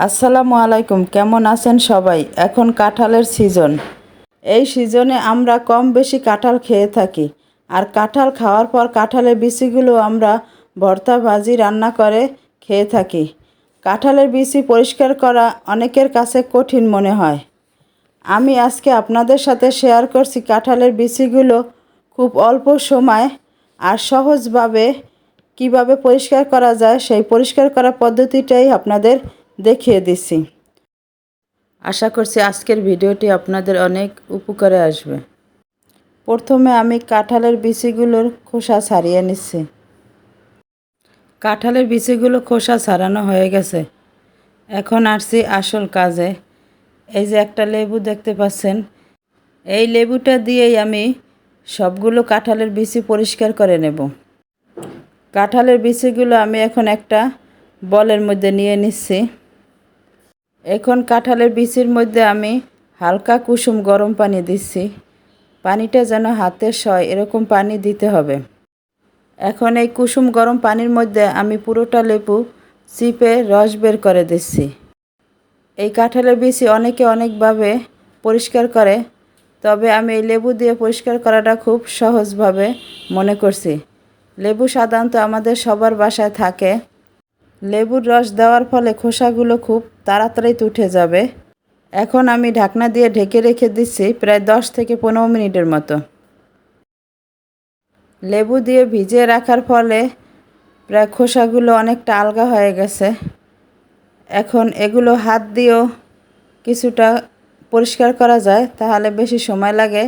আসসালামু আলাইকুম, কেমন আছেন সবাই? এখন কাঁঠালের সিজন। এই সিজনে আমরা কম বেশি কাঁঠাল খেয়ে থাকি। আর কাঁঠাল খাওয়ার পর কাঁঠালের বিচিগুলো আমরা ভর্তা ভাজি রান্না করে খেয়ে থাকি। কাঁঠালের বিচি পরিষ্কার করা অনেকের কাছে কঠিন মনে হয়। আমি আজকে আপনাদের সাথে শেয়ার করছি কাঁঠালের বিচিগুলো খুব অল্প সময় আর সহজভাবে কীভাবে পরিষ্কার করা যায় সেই পরিষ্কার করার পদ্ধতিটাই আপনাদের দেখিয়ে দিচ্ছি আশা করছি আজকের ভিডিওটি আপনাদের অনেক উপকারে আসবে। প্রথমে আমি কাঁঠালের বিচিগুলোর খোসা ছাড়িয়ে নিচ্ছি। কাঁঠালের বিচিগুলো খোসা ছাড়ানো হয়ে গেছে। এখন আসছি আসল কাজে। এই যে একটা লেবু দেখতে পাচ্ছেন। এই লেবুটা দিয়েই আমি সবগুলো কাঁঠালের বিচি পরিষ্কার করে নেব। কাঁঠালের বিচিগুলো আমি এখন একটা বলের মধ্যে নিয়ে নিচ্ছি। এখন কাঁঠালের বিচির মধ্যে আমি হালকা কুসুম গরম পানি দিচ্ছি। পানিটা যেন হাতে সয়, এরকম পানি দিতে হবে। এখন এই কুসুম গরম পানির মধ্যে আমি পুরোটা লেবু চিপে রস বের করে দিচ্ছি। এই কাঁঠালের বিচি অনেকে অনেকভাবে পরিষ্কার করে, তবে আমি এই লেবু দিয়ে পরিষ্কার করাটা খুব সহজভাবে মনে করছি। লেবু সাধারণত আমাদের সবার বাসায় থাকে। লেবুর রস দেওয়ার ফলে খোসাগুলো খুব তাড়াতাড়ি উঠে যাবে। এখন আমি ঢাকনা দিয়ে ঢেকে রেখে দিচ্ছি প্রায় দশ থেকে পনেরো মিনিটের মতো। লেবু দিয়ে ভিজিয়ে রাখার ফলে প্রায় খোসাগুলো অনেকটা আলগা হয়ে গেছে। এখন এগুলো হাত দিয়েও কিছুটা পরিষ্কার করা যায়, তাহলে বেশি সময় লাগে।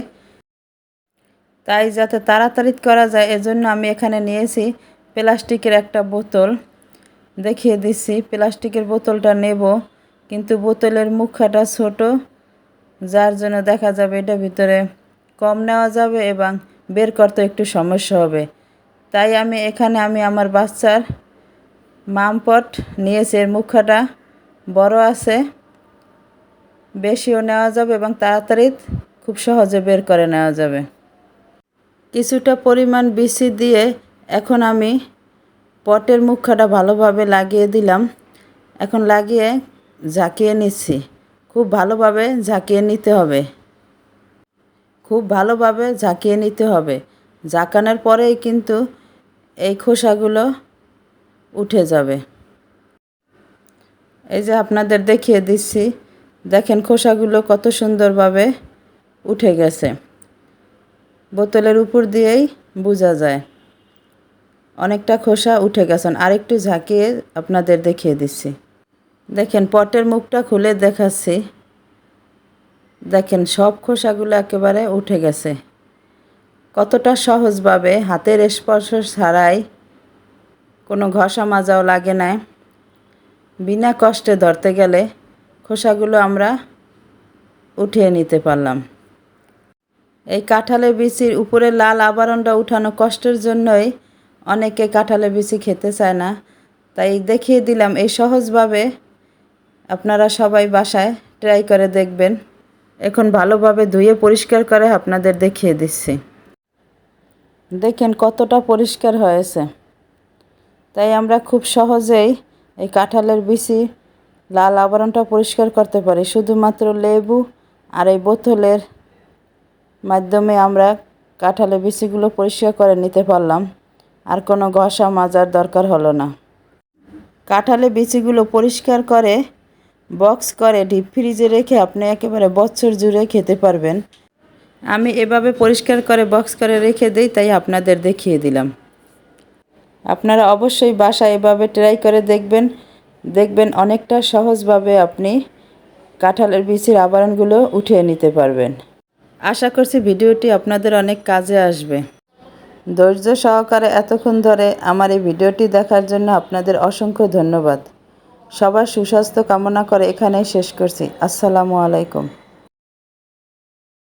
তাই যাতে তাড়াতাড়ি করা যায়, এজন্য আমি এখানে নিয়েছি প্লাস্টিকের একটা বোতল। দেখিয়ে দিচ্ছি প্লাস্টিকের বোতলটা নেব, কিন্তু বোতলের মুখাটা ছোট, যার জন্য দেখা যাবে এটা ভিতরে কম নেওয়া যাবে এবং বের করতে একটু সমস্যা হবে। তাই আমি এখানে আমি আমার বাচ্চার মামপট নিয়েছি, এর মুখাটা বড় আছে, বেশিও নেওয়া যাবে এবং তাড়াতাড়ি খুব সহজে বের করে নেওয়া যাবে। কিছুটা পরিমাণ বিচি দিয়ে এখন আমি পটের মুখাটা ভালোভাবে লাগিয়ে দিলাম। এখন লাগিয়ে ঝাঁকিয়ে নিচ্ছি। খুব ভালোভাবে ঝাঁকিয়ে নিতে হবে। খুব ভালোভাবে ঝাঁকিয়ে নিতে হবে। ঝাঁকানোর পরেই কিন্তু এই খোসাগুলো উঠে যাবে। এই যে আপনাদের দেখিয়ে দিচ্ছি। দেখেন খোসাগুলো কত সুন্দরভাবে উঠে গেছে। বোতলের উপর দিয়েই বোঝা যায়। অনেকটা খোসা উঠে গেছেন। আরেকটু ঝাঁকিয়ে আপনাদের দেখিয়ে দিচ্ছি। দেখেন, পটের মুখটা খুলে দেখাচ্ছি। দেখেন, সব খোসাগুলো একেবারে উঠে গেছে। কতটা সহজভাবে হাতের স্পর্শ ছাড়াই কোনো ঘষা মাজাও লাগে না। বিনা কষ্টে ধরতে গেলে খোসাগুলো আমরা উঠিয়ে নিতে পারলাম। এই কাঁঠালের বিচির উপরে লাল আবরণটা উঠানো কষ্টের জন্যই অনেকে কাঁঠালের বিচি খেতে চায় না। তাই দেখিয়ে দিলাম, এই সহজভাবে আপনারা সবাই বাসায় ট্রাই করে দেখবেন। এখন ভালোভাবে ধুয়ে পরিষ্কার করে আপনাদের দেখিয়ে দিচ্ছি। দেখেন কতটা পরিষ্কার হয়েছে। তাই আমরা খুব সহজেই এই কাঁঠালের বিচি লাল আবরণটা পরিষ্কার করতে পারি। শুধুমাত্র লেবু আর এই বোতলের মাধ্যমে আমরা কাঁঠালের বিচিগুলো পরিষ্কার করে নিতে পারলাম। আর কোনো ঘষা মাজার দরকার হলো না। কাঁঠালে বিচিগুলো পরিষ্কার করে, বক্স করে ডিপ ফ্রিজে রেখে আপনি একেবারে বছর জুড়ে খেতে পারবেন। আমি এভাবে পরিষ্কার করে বক্স করে রেখে দিই, তাই আপনাদের দেখিয়ে দিলাম। আপনারা অবশ্যই বাসায় এভাবে ট্রাই করে দেখবেন। দেখবেন অনেকটা সহজভাবে আপনি কাঁঠালের বিচির আবরণগুলো উঠিয়ে নিতে পারবেন। আশা করছি ভিডিওটি আপনাদের অনেক কাজে আসবে। ধৈর্য সহকারে এতক্ষণ ধরে আমার এই ভিডিওটি দেখার জন্য আপনাদের অসংখ্য ধন্যবাদ। সবার সুস্বাস্থ্য কামনা করে এখানেই শেষ করছি। আসসালামু আলাইকুম।